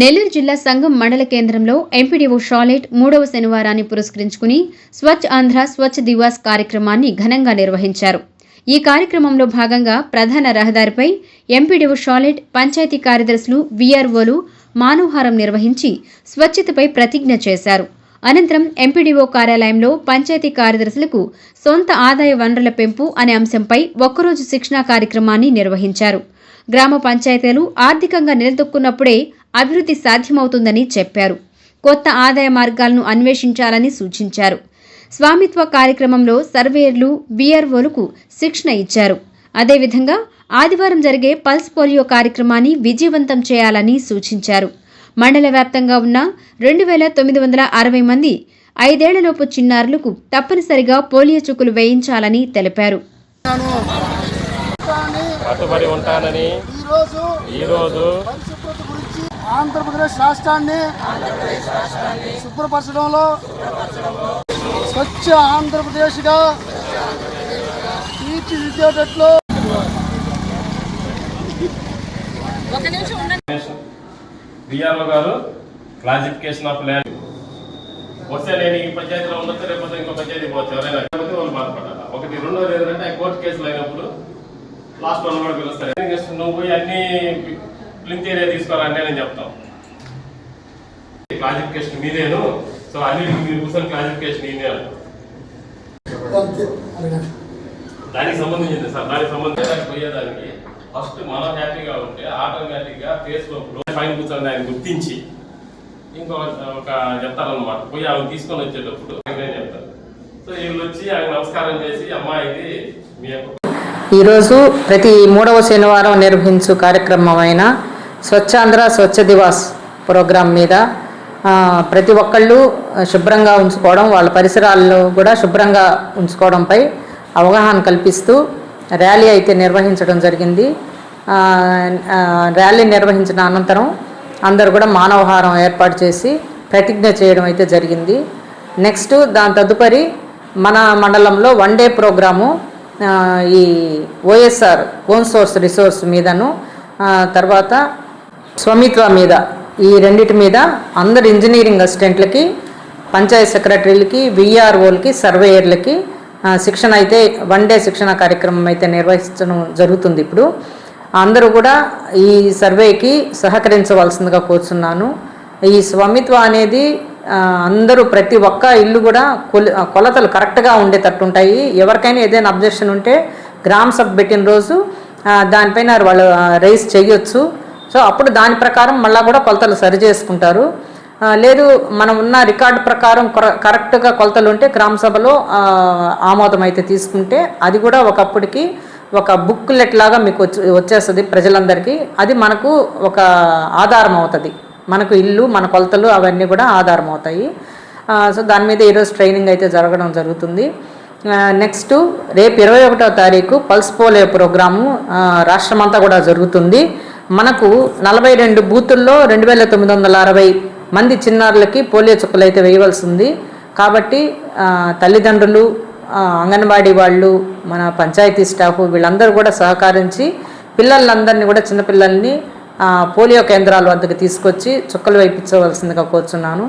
నెల్లూరు జిల్లా సంఘం మండల కేంద్రంలో ఎంపీడీఓ షాలెట్ మూడవ శనివారాన్ని పురస్కరించుకుని స్వచ్ఛ ఆంధ్ర స్వచ్ఛ దివాస్ కార్యక్రమాన్ని ఘనంగా నిర్వహించారు. ఈ కార్యక్రమంలో భాగంగా ప్రధాన రహదారిపై ఎంపీడీఓ షాలెట్ పంచాయతీ కార్యదర్శులు వీఆర్ఓలు మానవహారం నిర్వహించి స్వచ్ఛతపై ప్రతిజ్ఞ చేశారు. అనంతరం ఎంపీడీఓ కార్యాలయంలో పంచాయతీ కార్యదర్శులకు సొంత ఆదాయ వనరుల పెంపు అనే అంశంపై ఒక్కరోజు శిక్షణా కార్యక్రమాన్ని నిర్వహించారు. గ్రామ పంచాయతీలు ఆర్థికంగా నిలదొక్కున్నప్పుడే అభివృద్ధి సాధ్యమవుతుందని చెప్పారు. కొత్త ఆదాయ మార్గాలను అన్వేషించాలని సూచించారు. స్వామిత్వ కార్యక్రమంలో సర్వేయర్లు బీఆర్ఓలకు శిక్షణ ఇచ్చారు. అదేవిధంగా ఆదివారం జరిగే పల్స్ పోలియో కార్యక్రమాన్ని విజయవంతం చేయాలని సూచించారు. మండల వ్యాప్తంగా ఉన్న రెండు వేల తొమ్మిది వందల అరవై మంది ఐదేళ్ళలోపు చిన్నారులకు తప్పనిసరిగా పోలియో చుక్కులు వేయించాలని తెలిపారు. కట్టుబడి ఉంటానని ఈరోజు ఈరోజు పరిశుభ్రత గురించి ఆంధ్రప్రదేశ్ రాష్ట్రాన్ని శుభ్రపరచడంలో స్వచ్ఛ ఆంధ్రప్రదేశ్గా తీర్చిదిద్దేటట్లు బిఆర్ఓ గారు క్లాసిఫికేషన్ ఆఫ్ ల్యాండ్. వస్తే నేను ఈ పంచాయతీలో ఉండొచ్చు లేకపోతే ఇంకో పంచాయతీ పోవచ్చు? ఎవరైనా వాళ్ళు బాధపడాలి ఒకటి రెండోది ఏంటంటే కోర్టు కేసులు అయినప్పుడు లాస్ట్ వన్ కూడా పిలుస్తారు చేస్తావు? నువ్వు పోయి అన్ని ప్లింత్ ఏరియా తీసుకోరా? అంటే నేను చెప్తాం. క్లాసిఫికేషన్ మీదేను. సో అన్ని మీరు కూర్చొని క్లాసిఫికేషన్ ఇదే దానికి సంబంధించింది సార్. దానికి సంబంధించి పోయేదానికి ఫస్ట్ మనం హ్యాపీగా ఉంటే ఆటోమేటిక్గా ఫేస్బుక్లో పైన కూర్చొని దాన్ని గుర్తించి ఇంకో ఒక చెప్తారనమాట పోయి ఆమె తీసుకొని వచ్చేటప్పుడు నేను చెప్తాను సో వీళ్ళు వచ్చి ఆయన నమస్కారం చేసి అమ్మా ఇది మీ యొక్క ఈరోజు ప్రతి మూడవ శనివారం నిర్వహించు కార్యక్రమమైన స్వచ్ఛాంధ్ర స్వచ్ఛ దివాస్ ప్రోగ్రాం మీద ప్రతి ఒక్కళ్ళు శుభ్రంగా ఉంచుకోవడం వాళ్ళ పరిసరాల్లో కూడా శుభ్రంగా ఉంచుకోవడంపై అవగాహన కల్పిస్తూ ర్యాలీ అయితే నిర్వహించడం జరిగింది. ర్యాలీ నిర్వహించిన అనంతరం అందరు కూడా మానవహారం ఏర్పాటు చేసి ప్రతిజ్ఞ చేయడం అయితే జరిగింది. నెక్స్ట్ దాని తదుపరి మన మండలంలో వన్ డే ప్రోగ్రాము ఈ ఓఎస్ఆర్ ఓన్ సోర్స్ రిసోర్స్ మీదను తర్వాత స్వమిత్వ మీద ఈ రెండిటి మీద అందరు ఇంజనీరింగ్ అసిస్టెంట్లకి పంచాయత్ సెక్రటరీలకి విఆర్ఓలకి సర్వేయర్లకి శిక్షణ అయితే వన్ డే శిక్షణ కార్యక్రమం అయితే నిర్వహించడం జరుగుతుంది ఇప్పుడు. అందరూ కూడా ఈ సర్వేకి సహకరించవలసిందిగా కోరుతున్నాను ఈ స్వామిత్వ అనేది అందరూ ప్రతి ఒక్క ఇల్లు కూడా కొలి కొలతలు కరెక్ట్గా ఉండేటట్టు ఉంటాయి ఎవరికైనా ఏదైనా అబ్జెక్షన్ ఉంటే గ్రామ సభ పెట్టిన రోజు దానిపైన వాళ్ళు రైస్ చేయొచ్చు. సో అప్పుడు దాని ప్రకారం మళ్ళీ కూడా కొలతలు సరి చేసుకుంటారు. లేదు మనం ఉన్న రికార్డు ప్రకారం కరెక్ట్గా కొలతలు ఉంటే గ్రామ సభలో ఆమోదం అయితే తీసుకుంటే అది కూడా ఒకప్పటికి ఒక బుక్లెట్ లాగా మీకు వచ్చి వచ్చేస్తుంది ప్రజలందరికీ. అది మనకు ఒక ఆధారం అవుతుంది. మనకు ఇల్లు మన కొలతలు అవన్నీ కూడా ఆధారం అవుతాయి సో దాని మీద ఈరోజు ట్రైనింగ్ అయితే జరగడం జరుగుతుంది. నెక్స్ట్ రేపు ఇరవై ఒకటో తారీఖు పల్స్ పోలియో ప్రోగ్రాము రాష్ట్రమంతా కూడా జరుగుతుంది. మనకు నలభై రెండు బూతుల్లో రెండు వేల తొమ్మిది వందల అరవై మంది చిన్నారులకి పోలియో చుక్కలు అయితే వేయవలసి ఉంది కాబట్టి తల్లిదండ్రులు అంగన్వాడీ వాళ్ళు మన పంచాయతీ స్టాఫ్ వీళ్ళందరూ కూడా సహకరించి పిల్లలందరినీ కూడా చిన్నపిల్లల్ని పోలియో కేంద్రాలు వద్దకు తీసుకొచ్చి చుక్కలు వేయించవలసిందిగా కోరుచున్నాను.